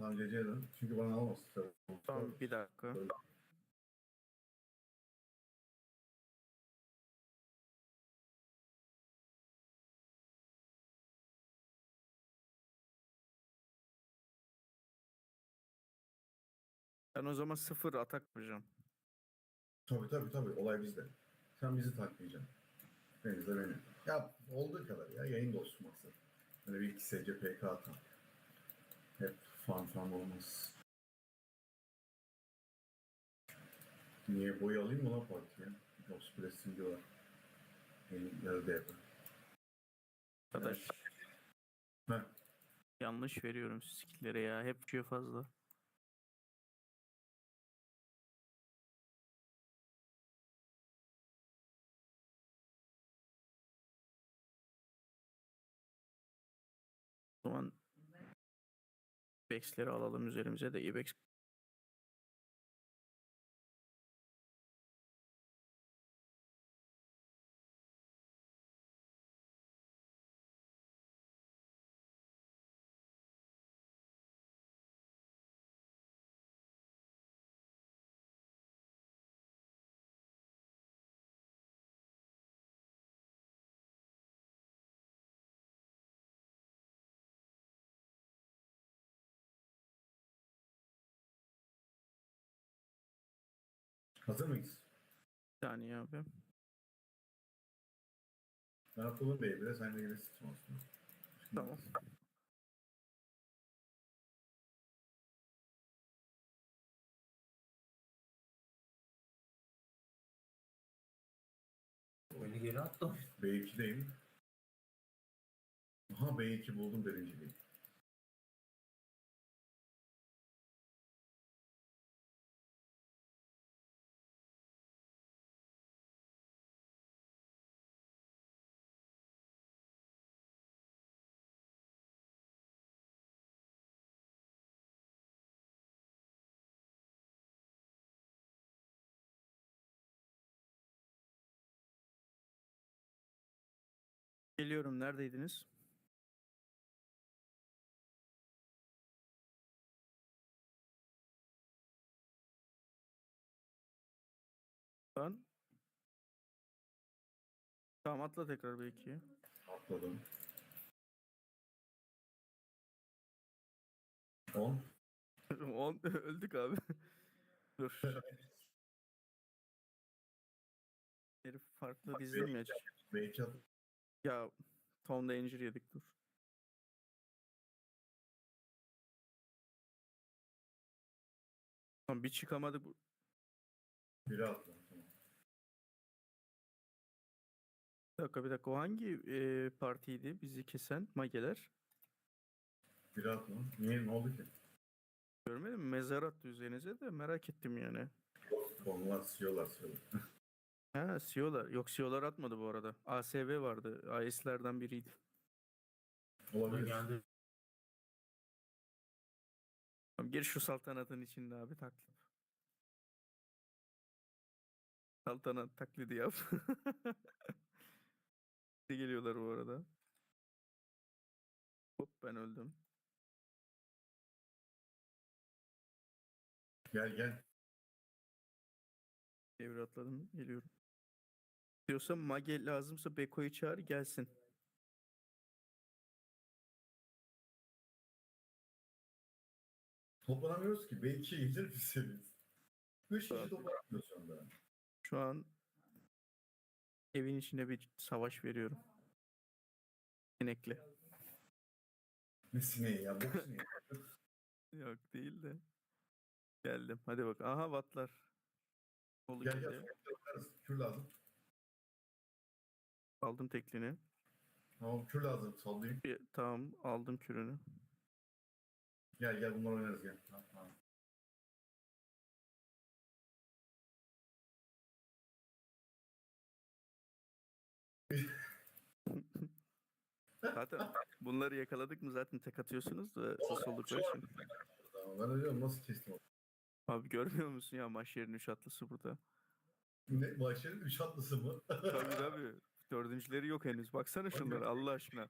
Tamam CC'ye dön. Çünkü bana almasın. Tamam bir dakika. Ben o zaman sıfır atak yapacağım. Tabii tabii tabii. Olay bizde. Sen bizi taklayacaksın. Beni de beni. Ya olduğu kadar ya. Yayın dostu maksat. Böyle bir iki SC PK atan. Hep fan fan olmaz. Niye boy alayım mı lan partiye? Jobs Press'in diyorlar. Benim yarı devre. Arkadaş Heh. yanlış veriyorum skill'lere ya. Hep şey fazla. O zaman Bex'leri alalım üzerimize de Ibex Hazır mıyız? bir saniye abi. Ben Abdullah Bey'e bile sen de gelirsin aslında. Tamam. Oyunu geri attım. B2'deyim. Aha B2 buldum birinciliği. Geliyorum neredeydiniz? Ben Tamam atla tekrar belki. Atladım. 10. On, öldük abi. Dur. Herif farklı dizdim ya. B2 at. Ya Tom Danger yedik dur. Tamam bir çıkamadık. bu- Biri atladım. Tamam. Bir dakika bir dakika o hangi e, partiydi bizi kesen mageler? Biri atladım. Niye? Ne oldu ki? Görmedim mi? Mezar attı üzerinize de merak ettim yani. Onlar siyorlar siyorlar. Ha CEO'lar. Yok CEO'lar atmadı bu arada. ASV vardı. AS'lerden biriydi. Olabilir. geldi. Tamam, gir şu saltanatın içinde abi taklit. Saltanat taklidi yap. Ne geliyorlar bu arada. Hop ben öldüm. Gel gel. Devir atladım. Geliyorum. Diyorsa mage lazımsa Beko'yu çağır gelsin. Toplanamıyoruz ki. B2'ye gelir misiniz? 3 kişi Tabii. şu anda. Şu an evin içine bir savaş veriyorum. Sinekli. Ne sineği ya? Bu sineği. Yok değil de. Geldim. Hadi bak. Aha vatlar. Gel gel. Kür lazım. Aldım teklini. Tamam kür lazım. Sallayayım. Bir, tamam aldım kürünü. Gel gel bunlar oynarız gel. Tamam, tamam. Zaten bunları yakaladık mı zaten tek atıyorsunuz da sus oldukları için. Ben diyorum nasıl kestim? Abi görmüyor musun ya maç yerinin 3 atlısı burada. Ne? Başarın 3 atlısı mı? Tabii tabii. Dördüncüleri yok henüz. Baksana şunları Allah aşkına.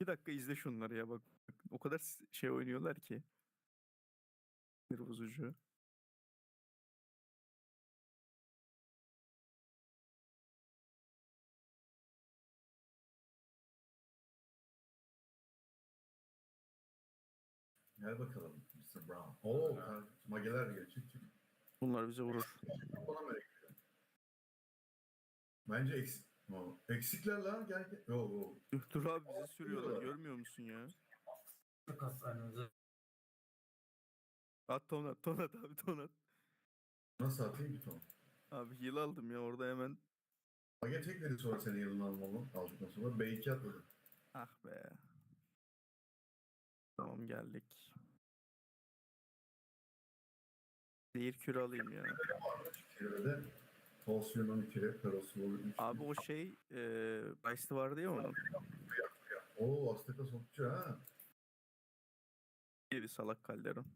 Bir dakika izle şunları ya bak. O kadar şey oynuyorlar ki. Sinir bozucu. Gel bakalım Mr. Brown. Oo, mageler geliyor. Çık çık. Bunlar bize vurur. Bana mı gerekiyor? Bence eksik. O, eksikler lan gel gel. Yo yo. Dur abi bizi sürüyorlar. Görmüyor musun ya? Hastanemize. At ton at ton at abi ton at. Nasıl atayım ki Tom? Abi heal aldım ya orada hemen. Mage tek dedi sonra seni yılını almamı aldıktan sonra B2 atladı. Ah be. Tamam geldik. Zehir kürü alayım ya. Tolstoy'un kire, Karoslov'un üç. Abi o şey eee Ice'lı vardı ya onun. Oo Azteka sokçu ha. Geri salak Calderon.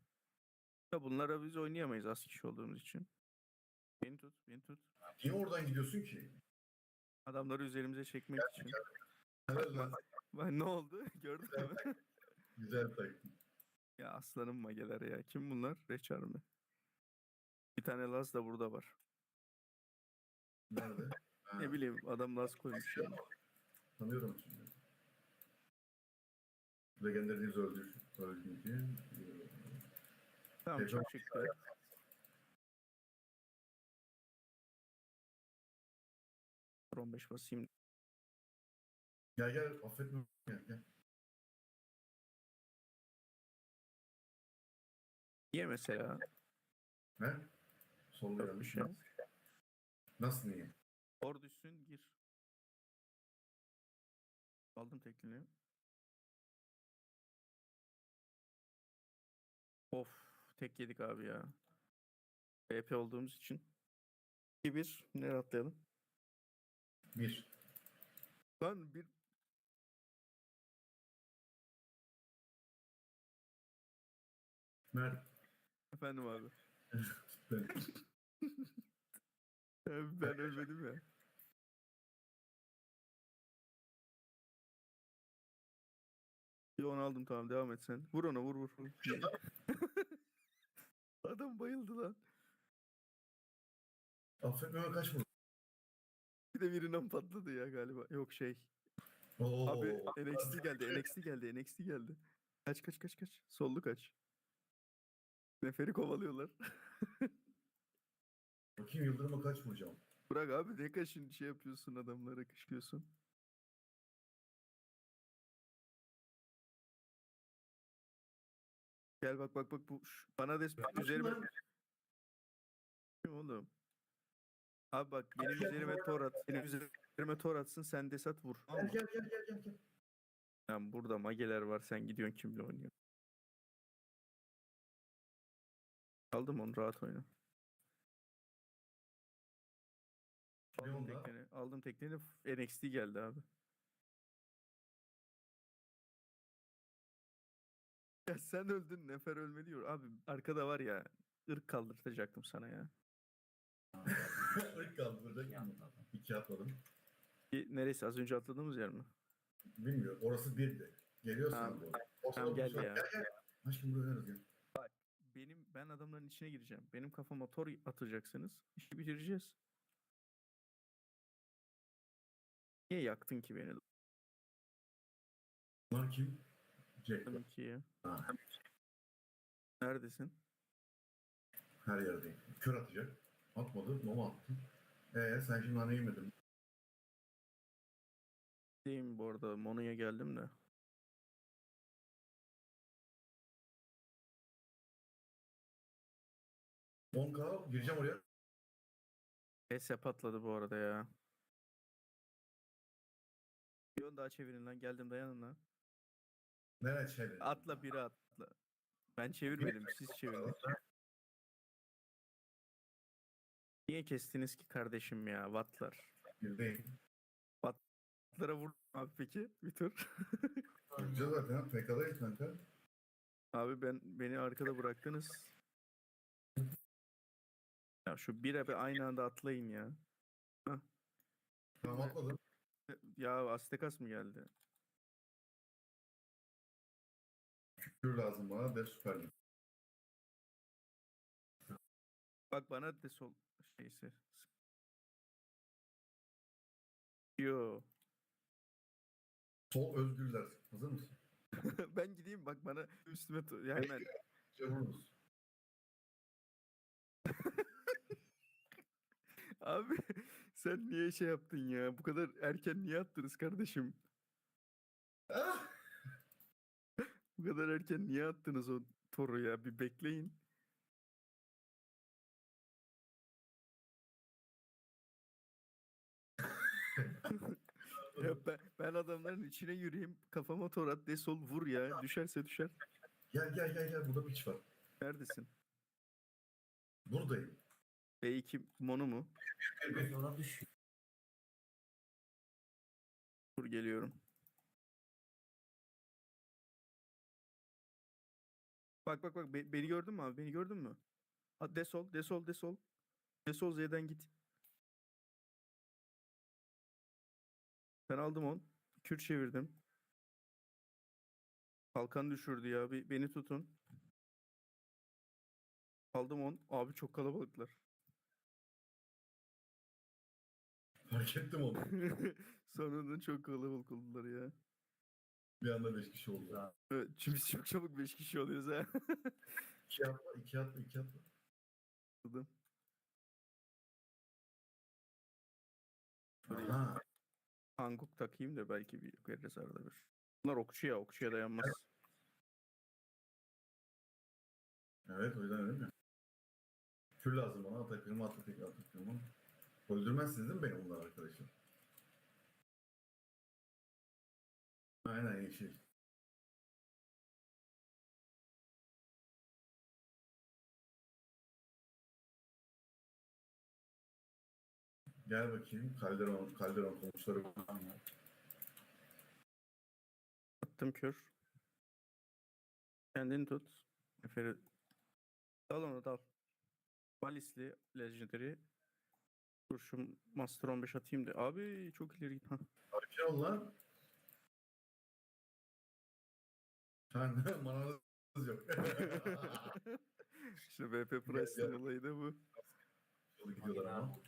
Ya bunlara biz oynayamayız az kişi olduğumuz için. Beni tut, beni tut. Niye oradan gidiyorsun ki? Adamları üzerimize çekmek için. Helal lan. Ben ne oldu? Gördün mü? Güzel taktik. ya aslanım mageler ya. Kim bunlar? Reçar mı? Bir tane Laz da burada var. Nerede? Ne bileyim adam Laz koymuş ya. Tanıyorum şimdi. Legendary'niz öldür. Öldürdü. Tamam Tebrik çok çıktı. Dur 15 basayım. Gel gel affetme. Gel gel. Niye mesela? Ne? Solda yanlış. şey. Nasıl niye? Or düşsün gir. Aldım teklini. Of tek yedik abi ya. BP olduğumuz için. 2-1 nereye atlayalım? Bir. Lan bir Mert. efendim abi. Ben. Ölmedim ya. Bir onu aldım tamam devam et sen. Vur ona vur vur. vur. Adam bayıldı lan. Kaç vurdu? Bir de birinden patladı ya galiba. Yok şey. Oo. Abi NXT geldi, NXT geldi, NXT geldi. Kaç kaç kaç kaç. Sollu kaç. Neferi kovalıyorlar. Bakayım Yıldırım'a kaç vuracağım? Bırak abi ne kaşın şey yapıyorsun adamlara kışkıyorsun. Gel bak bak bak bu şu- bana des üzerime Lan, Kim oğlum? Abi bak benim üzerime tor at. Benim üzerime tor atsın sen desat vur. Tamam Gel mı? gel gel gel gel. gel. Lan burada mageler var sen gidiyorsun kimle oynuyorsun. Aldım onu rahat oyna. Aldım tekneni. Aldım tekneni. NXT geldi abi. Ya sen öldün Nefer ölme diyor. Abi arkada var ya ırk kaldırtacaktım sana ya. İlk kaldıracak. Yanladım. İki atladım. Bir, neresi az önce atladığımız yer mi? Bilmiyorum. Orası birdi. Geliyorsun Tamam. abi. O Tamam, gel ya. Gel gel. Aşkım buraya oynarız. Benim ben adamların içine gireceğim. Benim kafama tor atacaksınız. İşi bitireceğiz. Niye yaktın ki beni? Bunlar kim? Jack. Tabii ki. Ha, Neredesin? her yerdeyim. Kör atacak. Atmadı. Noma attı. Ee sen şimdi nane yemedin. Deyim bu arada. Mono'ya geldim de. 10k gireceğim oraya. ESE patladı bu arada ya. Daha çevirin lan. Geldim dayanın lan. Nereye çevir? Atla biri atla. Ben çevirmedim. Siz çevirin. Niye kestiniz ki kardeşim ya? Vatlar. Birdeyim. Vatlara vur abi peki bir tur. Gireceğiz zaten. PK'dayız kanka. Abi ben beni arkada bıraktınız. Ya şu bir abi aynı anda atlayın ya. Tamam atladım. Ya Aztekas mı geldi? Kür lazım bana de süperli. Bak bana de sol şeyse. Yo. Sol özgürler. Hazır mısın? ben gideyim bak bana üstüme to- ya hemen. Çavururuz. Abi sen niye şey yaptın ya? Bu kadar erken niye attınız kardeşim? Bu kadar erken niye attınız o toru ya? Bir bekleyin. ya ben, ben adamların içine yürüyeyim, kafama tor at, desol vur ya. Düşerse düşer. Gel gel gel gel burada piç var. Neredesin? Buradayım. B2 mono mu? Düşüyor. Dur geliyorum. Bak bak bak be- beni gördün mü abi? Beni gördün mü? Ha, desol, desol, desol. Desol Z'den git. Ben aldım on. Kür çevirdim. Kalkan düşürdü ya. Bir, beni tutun. Aldım on. Abi çok kalabalıklar. Fark ettim onu. Sonunda çok kalabalık oldular ya. Bir anda beş kişi oldu. Evet, çünkü çok çabuk 5 kişi oluyoruz ha. İki atma, iki atma, iki atma. Anladım. Şuraya. Hanguk takayım da belki bir veririz arada bir. Bunlar okçu ya, okçuya dayanmaz. Evet o yüzden öyle mi? Kür lazım bana. Atla tekrar atakırımı. Öldürmezsiniz değil mi beni bunlar arkadaşlar? Aynen yeşil. Gel bakayım. Calderon, Calderon komutları. Attım kür. Kendini tut. Eferi. Dal onu dal. Malisli Legendary. Dur şu Master 15 atayım da. Abi çok ileri git. Hah. Sakin ol lan. Sen de mananız yok. işte BP Price'ın olayı da bu. Yolu gidiyorlar ama.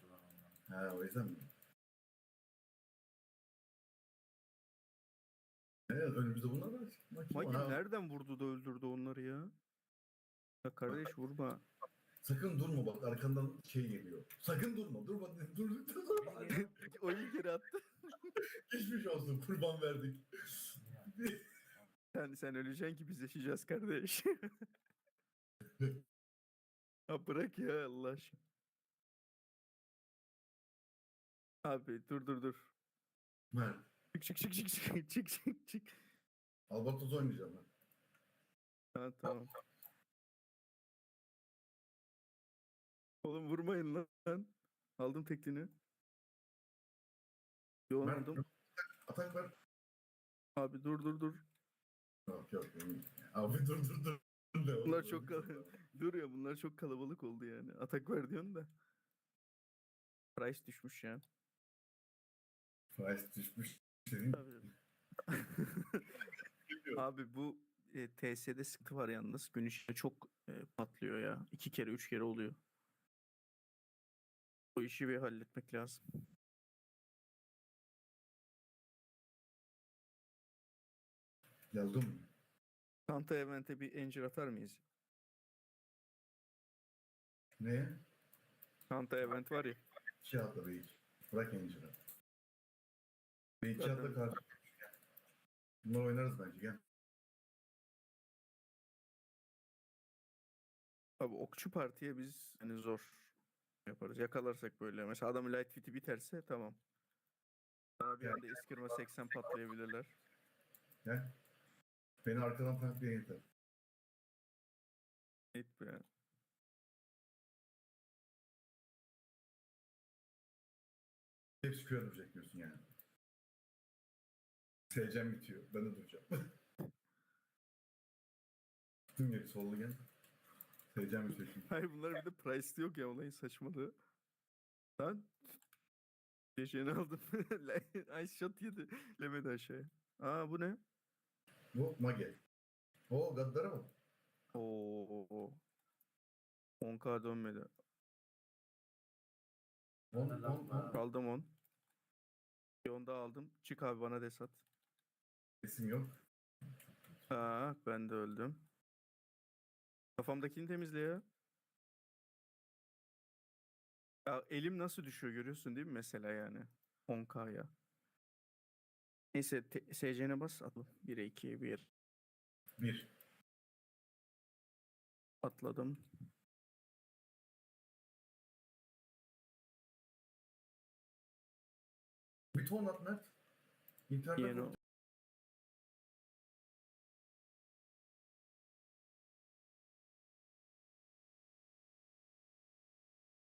Ha o yüzden mi? Evet önümüzde bunlar var. Magi nereden vurdu da öldürdü onları ya? Ya kardeş vurma. Sakın durma bak arkandan şey geliyor. Sakın durma durma dur dur dur. Oyun geri attı. Geçmiş olsun kurban verdik. Sen, sen öleceksin ki biz yaşayacağız kardeş. ha bırak ya Allah aşkına. Abi dur dur dur. Mert. Çık çık çık çık çık çık çık çık. Albatros oynayacağım ben. Ha tamam. Oğlum vurmayın lan. Aldım teklini. Yo aldım. atak ver. Abi dur dur dur. Yok yok. Abi dur dur dur. Ne oldu? Bunlar çok kal- dur ya bunlar çok kalabalık oldu yani. Atak ver diyorsun da. Price düşmüş ya. Price düşmüş. Senin Tabii. Abi bu e, TS'de sıkıntı var yalnız. Gün içinde çok e, patlıyor ya. İki kere, üç kere oluyor. Bu işi bir halletmek lazım. Yazdım mı? Santa Event'e bir encir atar mıyız? Ne? Santa Event var ya. İki atla iki. Bırak Angel'a. Bir iki atla karşı. Bunlar oynarız bence gel. Abi okçu partiye biz hani zor yaparız. Yakalarsak böyle. Mesela adamın light fit'i biterse tamam. Daha bir anda eskirme 80 patlayabilirler. Gel. Beni arkadan tanklayın yeter. Neydi be? Hepsi köye duracak diyorsun yani. Seveceğim bitiyor. Ben de duracağım. Tüm geri sollu gel. Seveceğim bitiyor şimdi. Hayır bunlar bir de price'lı yok ya olayın saçmalığı. Lan Beşeğini aldım. Ay shot yedi. Lemedi aşağıya. Aa bu ne? Bu mage. Oo gaddara mı? Oo. 10k dönmedi. On, Hadi on, lan. on. Aldım 10. Bir 10 daha aldım. Çık abi bana desat. Resim yok. Aa, ben de öldüm. Kafamdakini temizle ya. Ya elim nasıl düşüyor görüyorsun değil mi mesela yani? 10k'ya. Neyse te- SC'ne bas atla. 1'e 2'ye 1. Bir. Atladım. Bir ton at Mert. Yeni o.